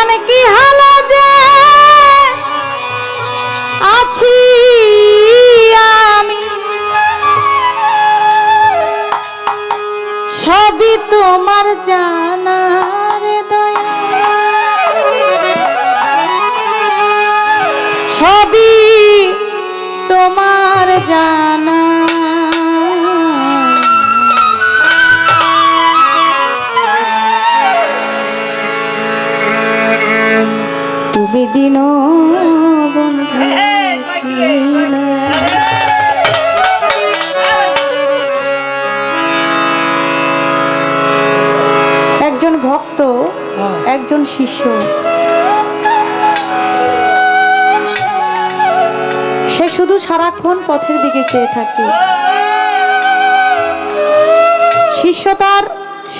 জানে কি হালা যে? আছি আমি। সবই তোমার যা দিন বন্ধু একজন ভক্ত একজন শিষ্য। সে শুধু সারাক্ষণ পথের দিকে চেয়ে থাকে। শিষ্য তার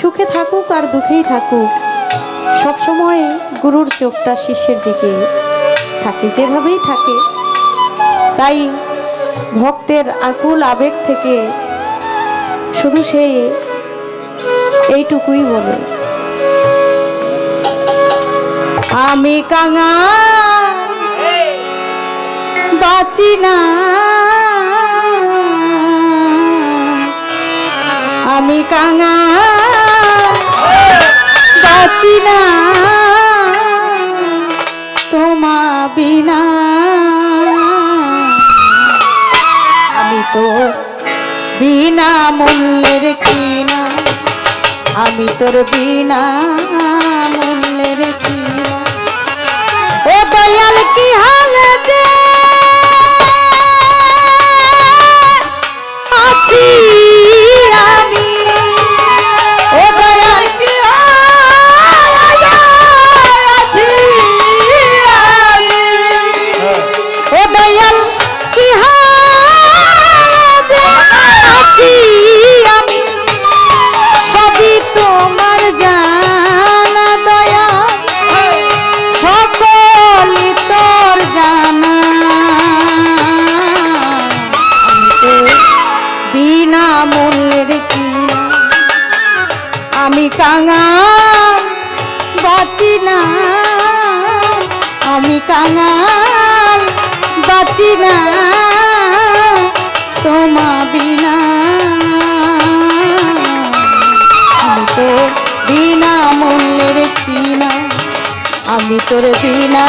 সুখে থাকুক আর দুঃখেই থাকুক। সবসময় গুরুর চোখটা শিষ্যের দিকে থাকে, যেভাবেই থাকে। তাই ভক্তের আকুল আবেগ থেকে শুধু সে এইটুকুই বলে। আমি কাঙা বাঁচি না। আমি কাঙা বাঁচি না। তোমা বিনা। আমি তো বিনা মূল্যের কিনা। আমি তোর বিনা। কাঙা, বাঁচি না। আমি কাঙাল বাঁচি না। তোমা বিনা। আমি তো বিনা মূল্যের কিনা। আমি তোর বিনা।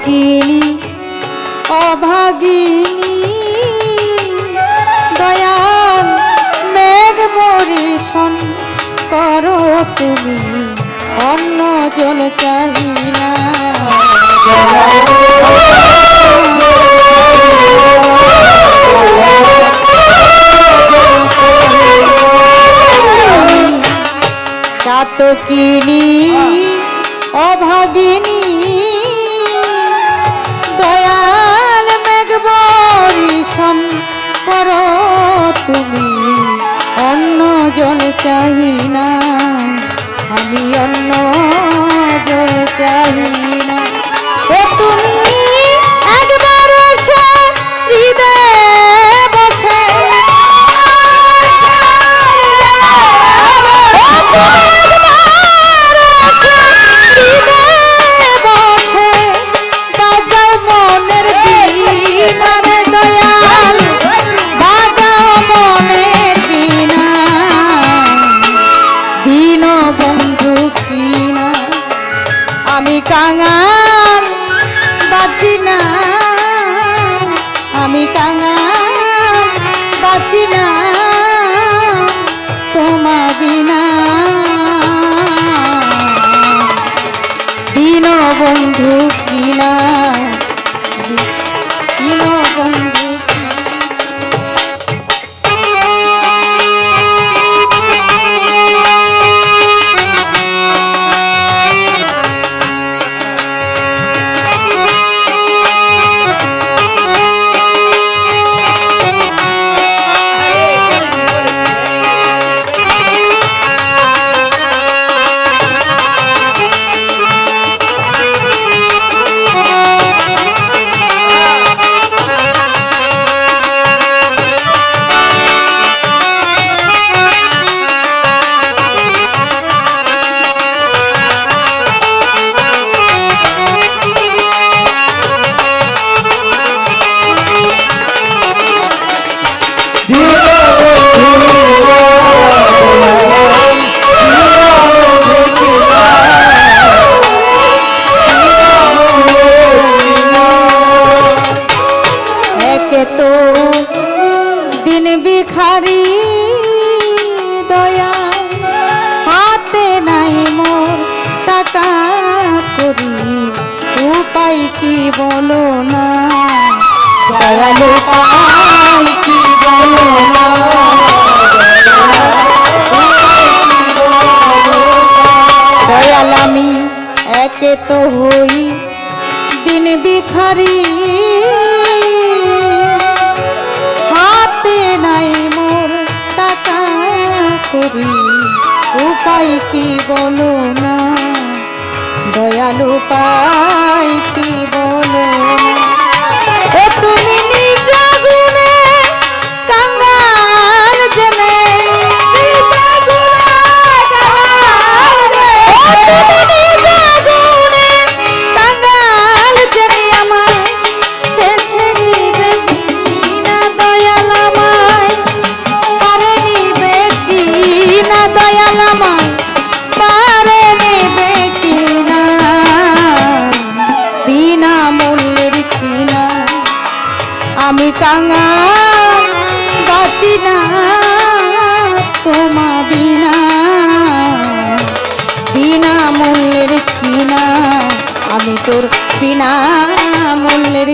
চাতকিনী অভাগিনী দয়াল মেঘ বরিশন করো তুমি অন্য জল চাহি না চাতকিনী অভাগিনী বলো না, দয়ালু পাই কি বলো না? দয়াল আমি একে তো হই দিন বিখারি হাতে নাই মোর টাকা করি, উপায় কি বলো না? দয়ালু পাই কি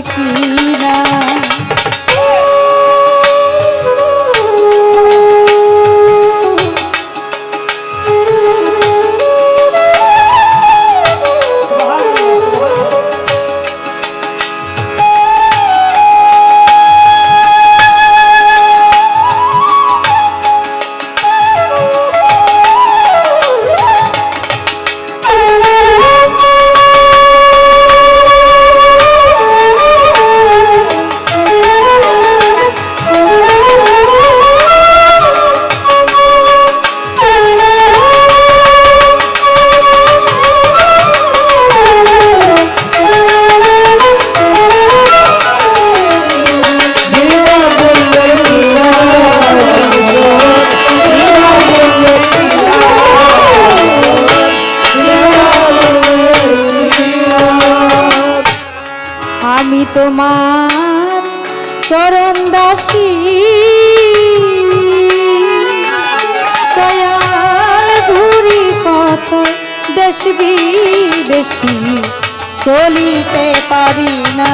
কি তোমার চরণ দাসী। দয়াল ঘুরি পথ দেশ বিদেশি চলিতে পারি না।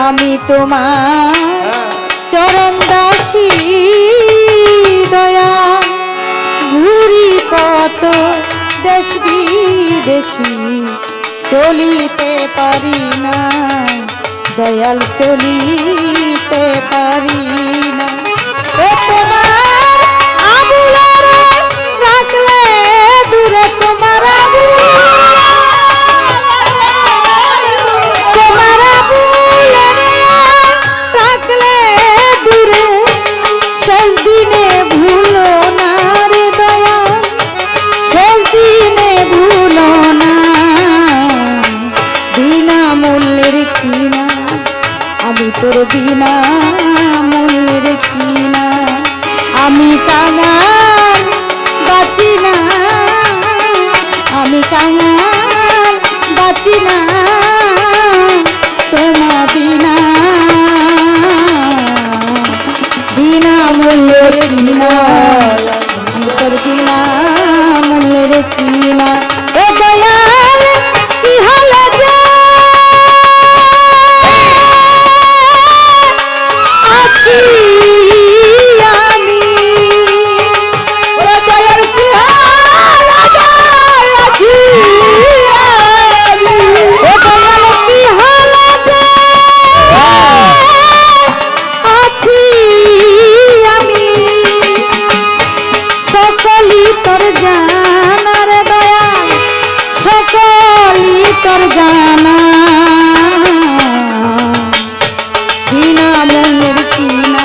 আমি তোমার দেশ বিদেশি চলিতে পারি না। দয়াল চলিতে পারি না। তার জানা। বিনা মনের কিনা।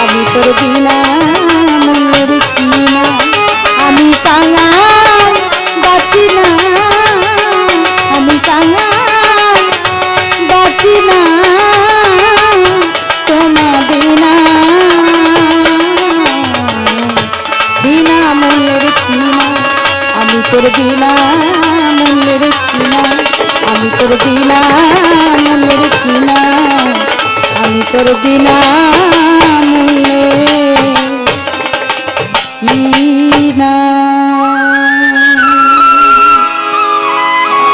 আমি তোর বিনা মনের কিনা। আমি টাঙা বাঁচি না। আমি টাঙা বাঁচি না। তোমার বিনা। বিনা মনের কিনা। আমি তোর বিনা আমি তোর বিনা মনের কিনা আমি তোর বিনা